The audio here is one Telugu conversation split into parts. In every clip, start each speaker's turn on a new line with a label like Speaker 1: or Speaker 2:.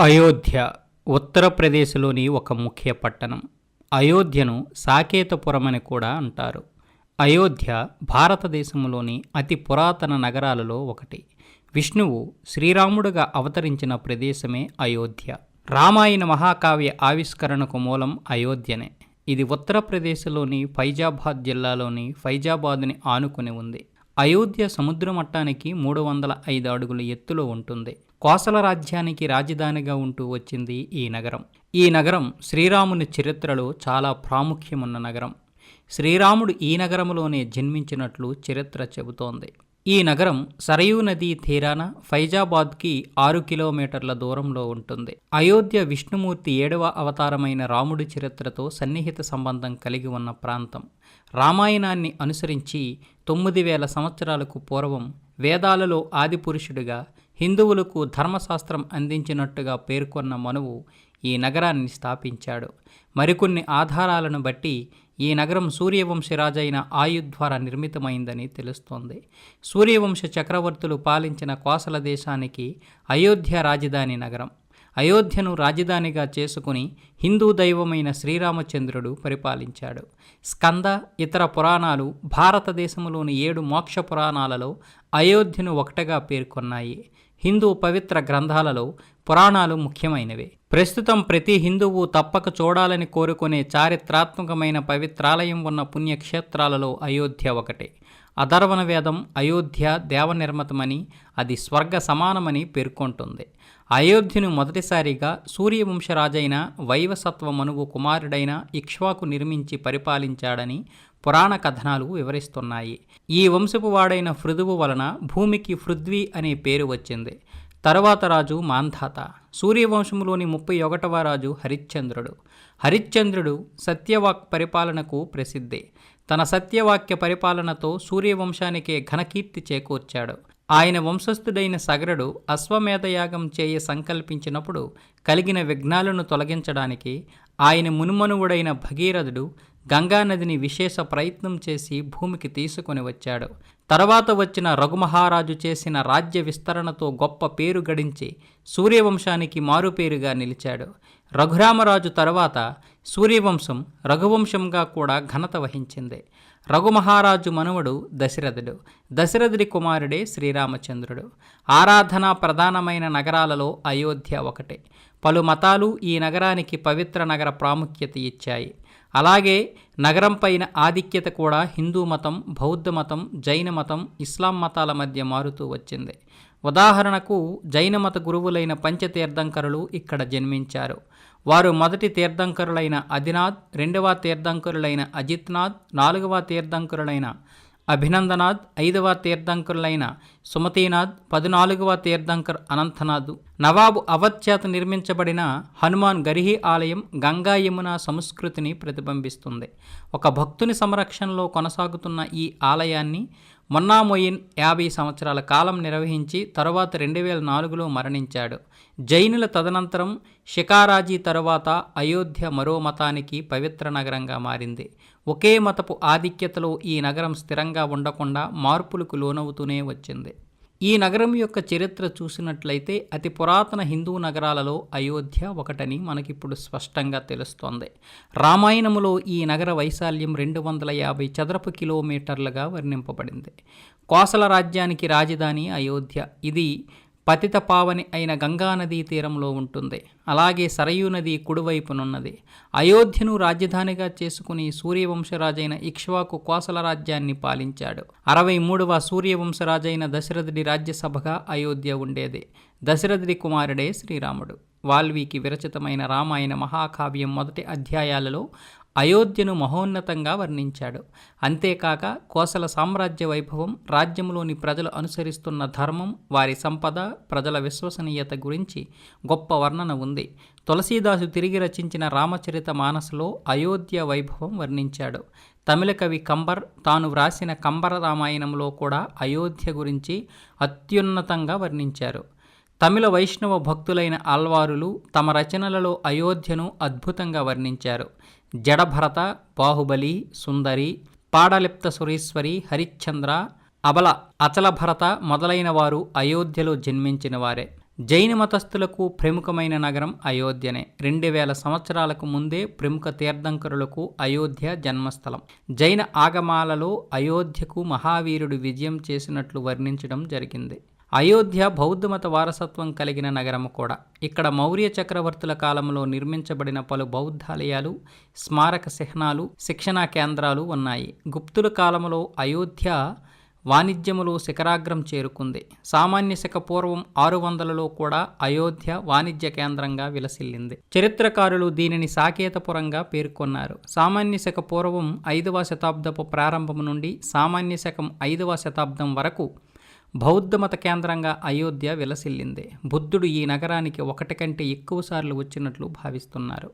Speaker 1: అయోధ్య ఉత్తరప్రదేశ్లోని ఒక ముఖ్య పట్టణం. అయోధ్యను సాకేతపురం అని కూడా అంటారు. అయోధ్య భారతదేశంలోని అతి పురాతన నగరాలలో ఒకటి. విష్ణువు శ్రీరాముడుగా అవతరించిన ప్రదేశమే అయోధ్య. రామాయణ మహాకావ్య ఆవిష్కరణకు మూలం అయోధ్యనే. ఇది ఉత్తరప్రదేశ్లోని ఫైజాబాద్ జిల్లాలోని ఫైజాబాద్ని ఆనుకుని ఉంది. అయోధ్య సముద్ర మట్టానికి మూడు వందల ఐదు అడుగుల ఎత్తులో ఉంటుంది. కోసల రాజ్యానికి రాజధానిగా ఉంటూ వచ్చింది ఈ నగరం. ఈ నగరం శ్రీరాముని చరిత్రలో చాలా ప్రాముఖ్యమున్న నగరం. శ్రీరాముడు ఈ నగరంలోనే జన్మించినట్లు చరిత్ర చెబుతోంది. ఈ నగరం సరయూ నదీ తీరాన ఫైజాబాద్కి ఆరు కిలోమీటర్ల దూరంలో ఉంటుంది. అయోధ్య విష్ణుమూర్తి ఏడవ అవతారమైన రాముడి చరిత్రతో సన్నిహిత సంబంధం కలిగి ఉన్న ప్రాంతం. రామాయణాన్ని అనుసరించి తొమ్మిది వేల సంవత్సరాలకు పూర్వం వేదాలలో ఆదిపురుషుడిగా హిందువులకు ధర్మశాస్త్రం అందించినట్టుగా పేర్కొన్న మనువు ఈ నగరాన్ని స్థాపించాడు. మరికొన్ని ఆధారాలను బట్టి ఈ నగరం సూర్యవంశ రాజైన ఆయుధ్ ద్వారా నిర్మితమైందని తెలుస్తోంది. సూర్యవంశ చక్రవర్తులు పాలించిన కోసల దేశానికి అయోధ్య రాజధాని నగరం. అయోధ్యను రాజధానిగా చేసుకుని హిందూ దైవమైన శ్రీరామచంద్రుడు పరిపాలించాడు. స్కంద ఇతర పురాణాలు భారతదేశంలోని ఏడు మోక్ష పురాణాలలో అయోధ్యను ఒకటగా పేర్కొన్నాయి. హిందూ పవిత్ర గ్రంథాలలో పురాణాలు ముఖ్యమైనవి. ప్రస్తుతం ప్రతి హిందువు తప్పక చూడాలని కోరుకునే చారిత్రాత్మకమైన పవిత్రాలయం ఉన్న పుణ్యక్షేత్రాలలో అయోధ్య ఒకటి. అధర్వణ వేదం అయోధ్య దేవనిర్మితమని అది స్వర్గ సమానమని పేర్కొంటుంది. అయోధ్యను మొదటిసారిగా సూర్యవంశరాజైన వైవసత్వ మనువు కుమారుడైన ఇక్ష్వాకు నిర్మించి పరిపాలించాడని పురాణ కథనాలు వివరిస్తున్నాయి. ఈ వంశపు వాడైన పృథువు వలన భూమికి పృథ్వీ అనే పేరు వచ్చింది. తరువాత రాజు మాంధాత. సూర్యవంశంలోని ముప్పై ఒకటవ రాజు హరిశ్చంద్రుడు. హరిశ్చంద్రుడు సత్యవాక్ పరిపాలనకు ప్రసిద్ధి. తన సత్యవాక్య పరిపాలనతో సూర్యవంశానికే ఘనకీర్తి చేకూర్చాడు. ఆయన వంశస్థుడైన సగరుడు అశ్వమేధయాగం చేయ సంకల్పించినప్పుడు కలిగిన విఘ్నాలను తొలగించడానికి ఆయన మునుమనువుడైన భగీరథుడు గంగానదిని విశేష ప్రయత్నం చేసి భూమికి తీసుకొని వచ్చాడు. తర్వాత వచ్చిన రఘుమహారాజు చేసిన రాజ్య విస్తరణతో గొప్ప పేరు గడించి సూర్యవంశానికి మారుపేరుగా నిలిచాడు. రఘురామరాజు తర్వాత సూర్యవంశం రఘువంశంగా కూడా ఘనత వహించింది. రఘుమహారాజు మనువడు దశరథుడు. దశరథుడి కుమారుడే శ్రీరామచంద్రుడు. ఆరాధన ప్రధానమైన నగరాలలో అయోధ్య ఒకటి. పలు మతాలు ఈ నగరానికి పవిత్ర నగర ప్రాముఖ్యత ఇచ్చాయి. అలాగే నగరం పైన ఆధిక్యత కూడా హిందూ మతం బౌద్ధ మతం జైన మతం ఇస్లాం మతాల మధ్య మారుతూ వచ్చింది. ఉదాహరణకు జైన మత గురువులైన పంచతీర్థంకరులు ఇక్కడ జన్మించారు. వారు మొదటి తీర్థంకరులైన అదినాథ్ రెండవ తీర్థంకరులైన అజిత్నాథ్ నాలుగవ తీర్థంకరులైన అభినందనాథ్ ఐదవ తీర్థంకరులైన సుమతీనాథ్ పద్నాలుగవ తీర్థంకర్ అనంతనాథ్ నవాబు అవధ్ చేత నిర్మించబడిన హనుమాన్ గరిహి ఆలయం గంగా యమున సంస్కృతిని ప్రతిబింబిస్తుంది. ఒక భక్తుని సంరక్షణలో కొనసాగుతున్న ఈ ఆలయాన్ని మొన్నామొయిన్ యాభై సంవత్సరాల కాలం నిర్వహించి తరువాత రెండు వేల నాలుగులో మరణించాడు. జైనుల తదనంతరం షికారాజీ తరువాత అయోధ్య మరో మతానికి పవిత్ర నగరంగా మారింది. ఒకే మతపు ఆధిక్యతలో ఈ నగరం స్థిరంగా ఉండకుండా మార్పులకు లోనవుతూనే వచ్చింది. ఈ నగరం యొక్క చరిత్ర చూసినట్లయితే అతి పురాతన హిందూ నగరాలలో అయోధ్య ఒకటని మనకిప్పుడు స్పష్టంగా తెలుస్తోంది. రామాయణములో ఈ నగర వైశాల్యం రెండు వందల యాభై చదరపు కిలోమీటర్లుగా వర్ణింపబడింది. కోసల రాజ్యానికి రాజధాని అయోధ్య. ఇది పతిత పావని అయిన గంగానదీ తీరంలో ఉంటుంది. అలాగే సరయూ నది కుడివైపునున్నది. అయోధ్యను రాజధానిగా చేసుకుని సూర్యవంశరాజైన ఇక్ష్వాకు కోసల రాజ్యాన్ని పాలించాడు. అరవై మూడవ సూర్యవంశరాజైన దశరథుడి రాజ్యసభగా అయోధ్య ఉండేది. దశరథుడి కుమారుడే శ్రీరాముడు. వాల్మీకి విరచితమైన రామాయణ మహాకావ్యం మొదటి అధ్యాయాలలో అయోధ్యను మహోన్నతంగా వర్ణించాడు. అంతేకాక కోసల సామ్రాజ్య వైభవం రాజ్యంలోని ప్రజలు అనుసరిస్తున్న ధర్మం వారి సంపద ప్రజల విశ్వసనీయత గురించి గొప్ప వర్ణన ఉంది. తులసీదాసు తిరిగి రచించిన రామచరిత మానసలో అయోధ్య వైభవం వర్ణించాడు. తమిళ కవి కంబర్ తాను వ్రాసిన కంబర రామాయణంలో కూడా అయోధ్య గురించి అత్యున్నతంగా వర్ణించారు. తమిళ వైష్ణవ భక్తులైన ఆల్వారులు తమ రచనలలో అయోధ్యను అద్భుతంగా వర్ణించారు. జడభరత బాహుబలి సుందరి పాడలిప్త సురీశ్వరి హరిశ్చంద్ర అబల అచలభరత మొదలైన వారు అయోధ్యలో జన్మించిన వారే జైన మతస్థులకు ప్రముఖమైన నగరం అయోధ్యనే. రెండు వేల సంవత్సరాలకు ముందే ప్రముఖ తీర్థంకరులకు అయోధ్య జన్మస్థలం. జైన ఆగమాలలో అయోధ్యకు మహావీరుడు విజయం చేసినట్లు వర్ణించడం జరిగింది. అయోధ్య బౌద్ధమత వారసత్వం కలిగిన నగరం కూడా. ఇక్కడ మౌర్య చక్రవర్తుల కాలంలో నిర్మించబడిన పలు బౌద్ధాలయాలు స్మారక చిహ్నాలు శిక్షణా కేంద్రాలు ఉన్నాయి. గుప్తుల కాలంలో అయోధ్య వాణిజ్యములో శిఖరాగ్రం చేరుకుంది. సామాన్య శక పూర్వం ఆరు వందలలో కూడా అయోధ్య వాణిజ్య కేంద్రంగా విలసిల్లింది. చరిత్రకారులు దీనిని సాకేతపురంగా పేర్కొన్నారు. సామాన్య శక పూర్వం ఐదవ శతాబ్దపు ప్రారంభం నుండి సామాన్య శకం ఐదవ శతాబ్దం వరకు బౌద్ధమత కేంద్రంగా అయోధ్య విలసిల్లింది. బుద్ధుడు ఈ నగరానికి ఒకటి కంటే ఎక్కువసార్లు వచ్చినట్లు భావిస్తున్నారు.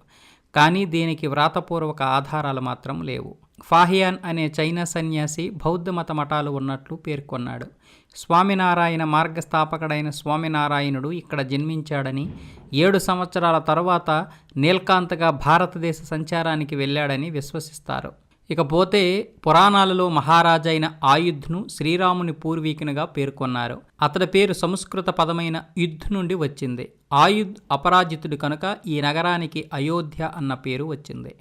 Speaker 1: కానీ దీనికి వ్రాతపూర్వక ఆధారాలు మాత్రం లేవు. ఫాహియాన్ అనే చైనా సన్యాసి బౌద్ధ మత మఠాలు ఉన్నట్లు పేర్కొన్నాడు. స్వామినారాయణ మార్గస్థాపకుడైన స్వామినారాయణుడు ఇక్కడ జన్మించాడని ఏడు సంవత్సరాల తరువాత నీల్కాంతగా భారతదేశ సంచారానికి వెళ్ళాడని విశ్వసిస్తారు. ఇకపోతే పురాణాలలో మహారాజైన ఆయుధ్ను శ్రీరాముని పూర్వీకునిగా పేర్కొన్నారు. అతడి పేరు సంస్కృత పదమైన యుద్ధ్ నుండి వచ్చింది. ఆయుధ్ అపరాజితుడు కనుక ఈ నగరానికి అయోధ్య అన్న పేరు వచ్చింది.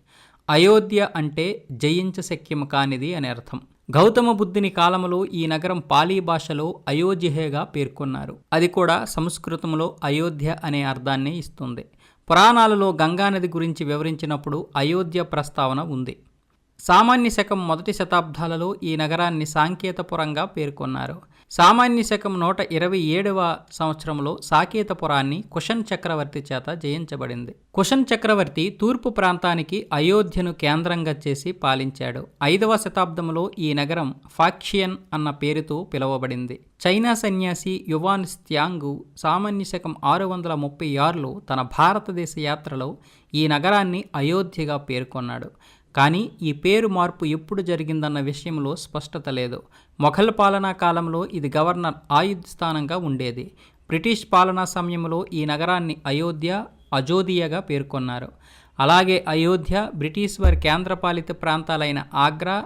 Speaker 1: అయోధ్య అంటే జయించశక్యము కానిది అని అర్థం. గౌతమ బుద్ధుని కాలములో ఈ నగరం పాలీ భాషలో అయోధ్యగా పేర్కొన్నారు. అది కూడా సంస్కృతంలో అయోధ్య అనే అర్థాన్ని ఇస్తుంది. పురాణాలలో గంగానది గురించి వివరించినప్పుడు అయోధ్య ప్రస్తావన ఉంది. సామాన్య శకం మొదటి శతాబ్దాలలో ఈ నగరాన్ని సాంకేతపురంగా పేర్కొన్నారు. సామాన్య శకం నూట ఇరవై ఏడవ సంవత్సరంలో సాకేతపురాన్ని కుషన్ చక్రవర్తి చేత జయించబడింది. కుషన్ చక్రవర్తి తూర్పు ప్రాంతానికి అయోధ్యను కేంద్రంగా చేసి పాలించాడు. ఐదవ శతాబ్దంలో ఈ నగరం ఫాక్షియన్ అన్న పేరుతో పిలువబడింది. చైనా సన్యాసి యువాన్ స్త్యాంగు సామాన్య శకం ఆరు వందల ముప్పై ఆరులో తన భారతదేశ యాత్రలో ఈ నగరాన్ని అయోధ్యగా పేర్కొన్నాడు. కానీ ఈ పేరు మార్పు ఎప్పుడు జరిగిందన్న విషయంలో స్పష్టత లేదు. మొఘల్ పాలనా కాలంలో ఇది గవర్నర్ ఆయుధ్ స్థానంగా ఉండేది. బ్రిటిష్ పాలనా సమయంలో ఈ నగరాన్ని అయోధ్య అజోదియగా పేర్కొన్నారు. అలాగే అయోధ్య బ్రిటిష్ వారి కేంద్రపాలిత ప్రాంతాలైన ఆగ్రా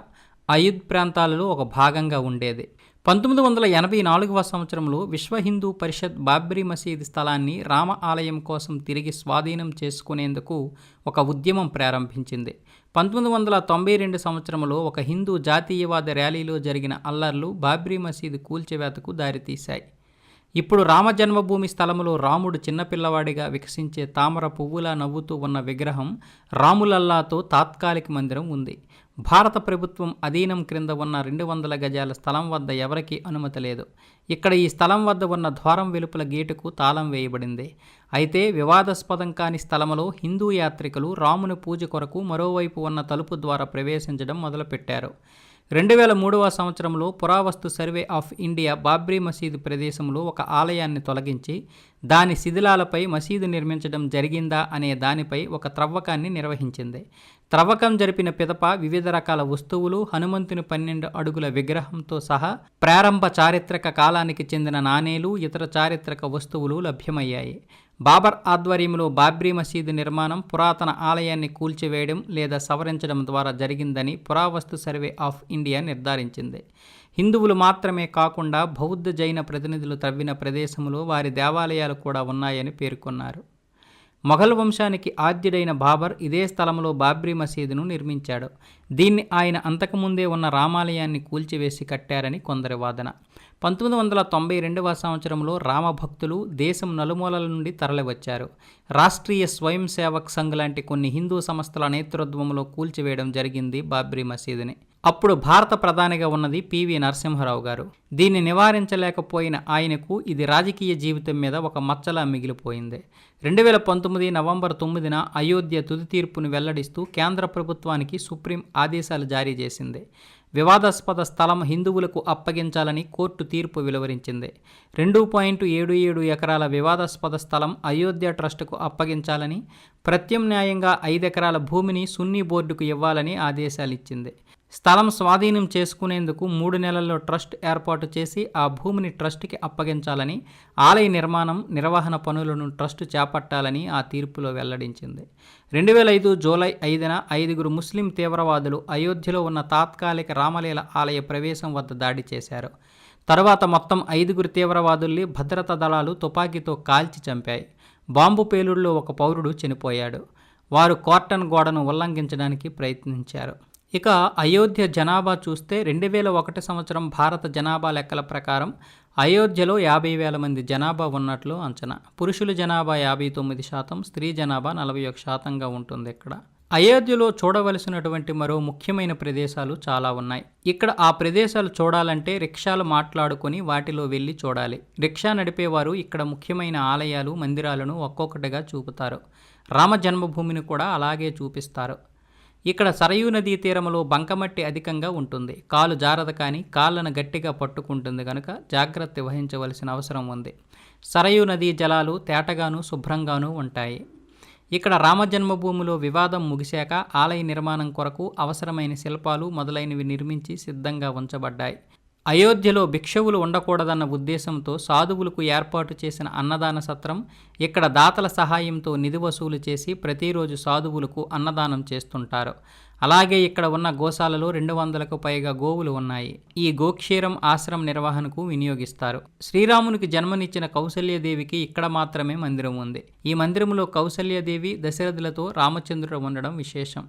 Speaker 1: అయుధ్ ప్రాంతాలలో ఒక భాగంగా ఉండేది. పంతొమ్మిది వందల ఎనభై నాలుగవ సంవత్సరంలో విశ్వ హిందూ పరిషత్ బాబ్రీ మసీద్ స్థలాన్ని రామ ఆలయం కోసం తిరిగి స్వాధీనం చేసుకునేందుకు ఒక ఉద్యమం ప్రారంభించింది. పంతొమ్మిది వందల తొంభై రెండు సంవత్సరంలో ఒక హిందూ జాతీయవాద ర్యాలీలో జరిగిన అల్లర్లు బాబ్రీ మసీదు కూల్చివేతకు దారితీశాయి. ఇప్పుడు రామ జన్మభూమి స్థలములో రాముడు చిన్నపిల్లవాడిగా వికసించే తామర పువ్వులా నవ్వుతూ ఉన్న విగ్రహం రాములల్లాతో తాత్కాలిక మందిరం ఉంది. భారత ప్రభుత్వం అధీనం క్రింద ఉన్న రెండు వందల గజాల స్థలం వద్ద ఎవరికీ అనుమతి లేదు. ఇక్కడ ఈ స్థలం వద్ద ఉన్న ద్వారం వెలుపల గేటుకు తాళం వేయబడింది. అయితే వివాదాస్పదం కాని స్థలములో హిందూ యాత్రికులు రాముని పూజ కొరకు మరోవైపు ఉన్న తలుపు ద్వారా ప్రవేశించడం మొదలుపెట్టారు. రెండు వేల మూడవ సంవత్సరంలో పురావస్తు సర్వే ఆఫ్ ఇండియా బాబ్రీ మసీదు ప్రదేశంలో ఒక ఆలయాన్ని తొలగించి దాని శిథిలాలపై మసీదు నిర్మించడం జరిగిందా అనే దానిపై ఒక త్రవ్వకాన్ని నిర్వహించింది. త్రవ్వకం జరిపిన పిదప వివిధ రకాల వస్తువులు హనుమంతుని పన్నెండు అడుగుల విగ్రహంతో సహా ప్రారంభ చారిత్రక కాలానికి చెందిన నాణేలు ఇతర చారిత్రక వస్తువులు లభ్యమయ్యాయి. బాబర్ ఆధ్వర్యంలో బాబ్రీ మసీదు నిర్మాణం పురాతన ఆలయాన్ని కూల్చివేయడం లేదా సవరించడం ద్వారా జరిగిందని పురావస్తు సర్వే ఆఫ్ ఇండియా నిర్ధారించింది. హిందువులు మాత్రమే కాకుండా బౌద్ధ జైన ప్రతినిధులు తవ్విన ప్రదేశంలో వారి దేవాలయాలు కూడా ఉన్నాయని పేర్కొన్నారు. మొఘల్ వంశానికి ఆద్యుడైన బాబర్ ఇదే స్థలంలో బాబ్రీ మసీదును నిర్మించాడు. దీన్ని ఆయన అంతకుముందే ఉన్న రామాలయాన్ని కూల్చివేసి కట్టారని కొందరి వాదన. పంతొమ్మిది వందల తొంభై రెండవ సంవత్సరంలో రామభక్తులు దేశం నలుమూలల నుండి తరలివచ్చారు. రాష్ట్రీయ స్వయం సేవక్ సంఘ్ లాంటి కొన్ని హిందూ సంస్థల నేతృత్వంలో కూల్చివేయడం జరిగింది బాబ్రీ మసీదుని. అప్పుడు భారత ప్రధానిగా ఉన్నది పివి నరసింహారావు గారు. దీన్ని నివారించలేకపోయిన ఆయనకు ఇది రాజకీయ జీవితం మీద ఒక మచ్చలా మిగిలిపోయింది. రెండు వేల పంతొమ్మిది నవంబర్ తొమ్మిదిన అయోధ్య తుది తీర్పును వెల్లడిస్తూ కేంద్ర ప్రభుత్వానికి సుప్రీం ఆదేశాలు జారీ చేసింది. వివాదాస్పద స్థలం హిందువులకు అప్పగించాలని కోర్టు తీర్పు వెలువరించింది. రెండు పాయింట్ ఏడు ఏడు ఎకరాల వివాదాస్పద స్థలం అయోధ్య ట్రస్టుకు అప్పగించాలని ప్రత్యామ్నాయంగా ఐదు ఎకరాల భూమిని సున్నీ బోర్డుకు ఇవ్వాలని ఆదేశాలిచ్చింది. స్థలం స్వాధీనం చేసుకునేందుకు మూడు నెలల్లో ట్రస్ట్ ఏర్పాటు చేసి ఆ భూమిని ట్రస్ట్కి అప్పగించాలని ఆలయ నిర్మాణం నిర్వహణ పనులను ట్రస్ట్ చేపట్టాలని ఆ తీర్పులో వెల్లడించింది. రెండు వేల ఐదు జూలై ఐదున ఐదుగురు ముస్లిం తీవ్రవాదులు అయోధ్యలో ఉన్న తాత్కాలిక రామలీల ఆలయ ప్రవేశం వద్ద దాడి చేశారు. తర్వాత మొత్తం ఐదుగురు తీవ్రవాదుల్ని భద్రతా దళాలు తుపాకీతో కాల్చి చంపాయి. బాంబు పేలుడులో ఒక పౌరుడు చనిపోయాడు. వారు కార్టన్ గోడను ఉల్లంఘించడానికి ప్రయత్నించారు. ఇక అయోధ్య జనాభా చూస్తే రెండు వేల ఒకటి సంవత్సరం భారత జనాభా లెక్కల ప్రకారం అయోధ్యలో యాభై వేల మంది జనాభా ఉన్నట్లు అంచనా. పురుషుల జనాభా యాభై తొమ్మిది శాతం స్త్రీ జనాభా నలభై ఒక శాతంగా ఉంటుంది ఇక్కడ. అయోధ్యలో చూడవలసినటువంటి మరో ముఖ్యమైన ప్రదేశాలు చాలా ఉన్నాయి. ఇక్కడ ఆ ప్రదేశాలు చూడాలంటే రిక్షాలు మాట్లాడుకొని వాటిలో వెళ్ళి చూడాలి. రిక్షా నడిపేవారు ఇక్కడ ముఖ్యమైన ఆలయాలు మందిరాలను ఒక్కొక్కటిగా చూపుతారు. రామ జన్మభూమిని కూడా అలాగే చూపిస్తారు. ఇక్కడ సరయూ నదీ తీరంలో బంకమట్టి అధికంగా ఉంటుంది. కాలు జారద కానీ కాళ్ళను గట్టిగా పట్టుకుంటుంది కనుక జాగ్రత్త వహించవలసిన అవసరం ఉంది. సరయూ నదీ జలాలు తేటగాను శుభ్రంగానూ ఉంటాయి. ఇక్కడ రామజన్మభూమిలో వివాదం ముగిశాక ఆలయ నిర్మాణం కొరకు అవసరమైన శిల్పాలు మొదలైనవి నిర్మించి సిద్ధంగా ఉంచబడ్డాయి. అయోధ్యలో భిక్షవులు ఉండకూడదన్న ఉద్దేశంతో సాధువులకు ఏర్పాటు చేసిన అన్నదాన సత్రం ఇక్కడ దాతల సహాయంతో నిధి వసూలు చేసి ప్రతిరోజు సాధువులకు అన్నదానం చేస్తుంటారు. అలాగే ఇక్కడ ఉన్న గోశాలలో రెండు వందలకు పైగా గోవులు ఉన్నాయి. ఈ గోక్షీరం ఆశ్రమ నిర్వహణకు వినియోగిస్తారు. శ్రీరామునికి జన్మనిచ్చిన కౌసల్యదేవికి ఇక్కడ మాత్రమే మందిరం ఉంది. ఈ మందిరంలో కౌసల్యదేవి దశరథులతో రామచంద్రుడు ఉండడం విశేషం.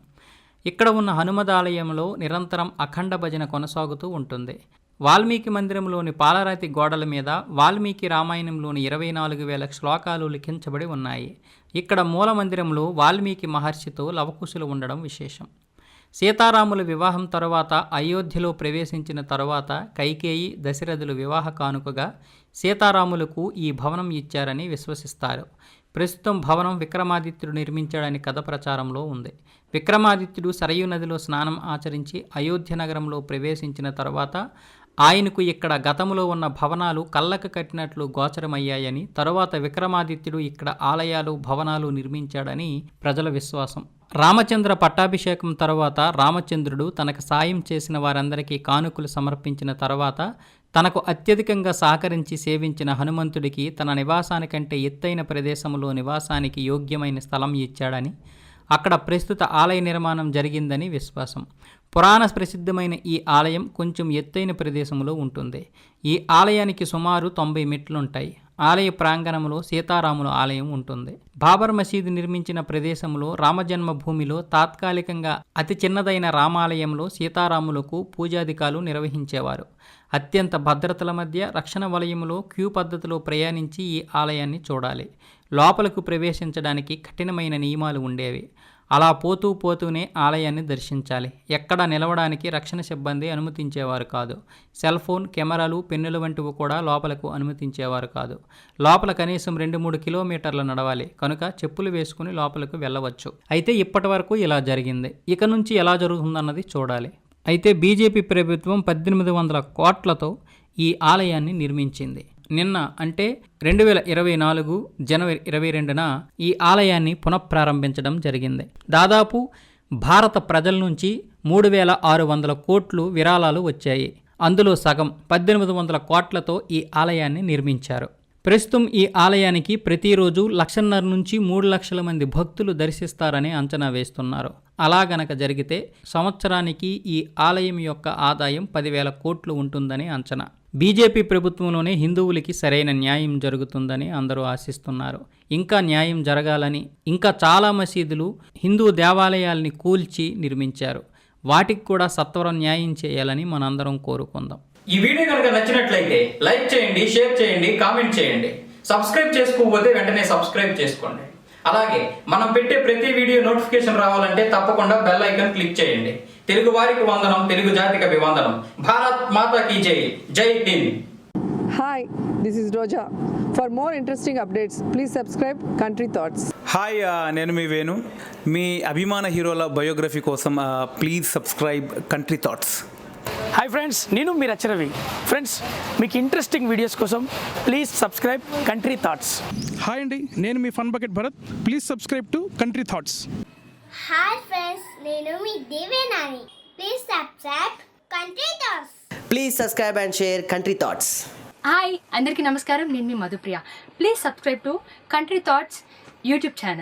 Speaker 1: ఇక్కడ ఉన్న హనుమదాలయంలో నిరంతరం అఖండ భజన కొనసాగుతూ ఉంటుంది. వాల్మీకి మందిరంలోని పాలరాతి గోడల మీద వాల్మీకి రామాయణంలోని ఇరవై నాలుగు వేల శ్లోకాలు లిఖించబడి ఉన్నాయి. ఇక్కడ మూల మందిరంలో వాల్మీకి మహర్షితో లవకుశులు ఉండడం విశేషం. సీతారాముల వివాహం తరువాత అయోధ్యలో ప్రవేశించిన తరువాత కైకేయి దశరథులు వివాహ కానుకగా సీతారాములకు ఈ భవనం ఇచ్చారని విశ్వసిస్తారు. ప్రస్తుతం భవనం విక్రమాదిత్యుడు నిర్మించాడని కథ ప్రచారంలో ఉంది. విక్రమాదిత్యుడు సరయూ నదిలో స్నానం ఆచరించి అయోధ్య నగరంలో ప్రవేశించిన తర్వాత ఆయనకు ఇక్కడ గతంలో ఉన్న భవనాలు కళ్ళకు కట్టినట్లు గోచరమయ్యాయని తరువాత విక్రమాదిత్యుడు ఇక్కడ ఆలయాలు భవనాలు నిర్మించాడని ప్రజల విశ్వాసం. రామచంద్ర పట్టాభిషేకం తరువాత రామచంద్రుడు తనకు సాయం చేసిన వారందరికీ కానుకలు సమర్పించిన తర్వాత తనకు అత్యధికంగా సహకరించి సేవించిన హనుమంతుడికి తన నివాసానికంటే ఎత్తైన ప్రదేశంలో నివాసానికి యోగ్యమైన స్థలం ఇచ్చాడని అక్కడ ప్రస్తుత ఆలయ నిర్మాణం జరిగిందని విశ్వాసం. పురాణ ప్రసిద్ధమైన ఈ ఆలయం కొంచెం ఎత్తైన ప్రదేశంలో ఉంటుంది. ఈ ఆలయానికి సుమారు తొంభై మెట్లుంటాయి. ఆలయ ప్రాంగణంలో సీతారాముల ఆలయం ఉంటుంది. బాబర్ మసీదు నిర్మించిన ప్రదేశంలో రామజన్మభూమిలో తాత్కాలికంగా అతి చిన్నదైన రామాలయంలో సీతారాములకు పూజాధికాలు నిర్వహించేవారు. అత్యంత భద్రతల మధ్య రక్షణ వలయంలో క్యూ పద్ధతిలో ప్రయాణించి ఈ ఆలయాన్ని చూడాలి. లోపలకు ప్రవేశించడానికి కఠినమైన నియమాలు ఉండేవి. అలా పోతూ పోతూనే ఆలయాన్ని దర్శించాలి. ఎక్కడ నిలవడానికి రక్షణ సిబ్బంది అనుమతించేవారు కాదు. సెల్ ఫోన్ కెమెరాలు పెన్నులు వంటివి కూడా లోపలకు అనుమతించేవారు కాదు. లోపల కనీసం రెండు మూడు కిలోమీటర్లు నడవాలి. కనుక చెప్పులు వేసుకుని లోపలకు వెళ్ళవచ్చు. అయితే ఇప్పటి వరకు ఇలా జరిగింది. ఇక నుంచి ఎలా జరుగుతుందన్నది చూడాలి. అయితే బీజేపీ ప్రభుత్వం పద్దెనిమిది వందల కోట్లతో ఈ ఆలయాన్ని నిర్మించింది. నిన్న అంటే రెండు వేల ఇరవై నాలుగు జనవరి ఇరవై రెండున ఈ ఆలయాన్ని పునఃప్రారంభించడం జరిగింది. దాదాపు భారత ప్రజల నుంచి మూడు వేల ఆరు వందల కోట్లు విరాళాలు వచ్చాయి. అందులో సగం పద్దెనిమిది వందల కోట్లతో ఈ ఆలయాన్ని నిర్మించారు. ప్రస్తుతం ఈ ఆలయానికి ప్రతిరోజు లక్షన్నర నుంచి మూడు లక్షల మంది భక్తులు దర్శిస్తారని అంచనా వేస్తున్నారు. అలా గనక జరిగితే సంవత్సరానికి ఈ ఆలయం యొక్క ఆదాయం పదివేల కోట్లు ఉంటుందని అంచనా. బీజేపీ ప్రభుత్వంలోనే హిందువులకి సరైన న్యాయం జరుగుతుందని అందరూ ఆశిస్తున్నారు. ఇంకా న్యాయం జరగాలని ఇంకా చాలా మసీదులు హిందూ దేవాలయాల్ని కూల్చి నిర్మించారు. వాటికి కూడా సత్వరం న్యాయం చేయాలని మనందరం కోరుకుందాం.
Speaker 2: ఈ వీడియో కనుక నచ్చినట్లయితే లైక్ చేయండి షేర్ చేయండి కామెంట్ చేయండి. సబ్స్క్రైబ్ చేసుకోకపోతే వెంటనే సబ్స్క్రైబ్ చేసుకోండి. అలాగే మనం పెట్టే ప్రతి వీడియో నోటిఫికేషన్ రావాలంటే తప్పకుండా బెల్ ఐకాన్ క్లిక్ చేయండి. తెలుగు వారికి వందనం తెలుగు జాతికి అభివందనం భారత్ మాతా కీ జై. జై Hind.
Speaker 3: Hi, this is Roja. For more interesting updates, please subscribe Country Thoughts.
Speaker 4: Hi నేను మీ వేణు. మీ అభిమాన హీరోల బయోగ్రఫీ కోసం please subscribe Country Thoughts
Speaker 5: hi friends నేను మీ రచరవి. ఫ్రెండ్స్ మీకు ఇంట్రెస్టింగ్ వీడియోస్ కోసం please subscribe Country Thoughts
Speaker 6: hi అండి నేను మీ Fun Bucket Bharat. Please subscribe to Country Thoughts
Speaker 7: hi friends నేను మీ Devenani please subscribe Country Thoughts
Speaker 8: Please subscribe and share Country Thoughts.
Speaker 9: Hi అందరికీ నమస్కారం. నేను మీ Madhu Priya. Please subscribe to Country Thoughts YouTube channel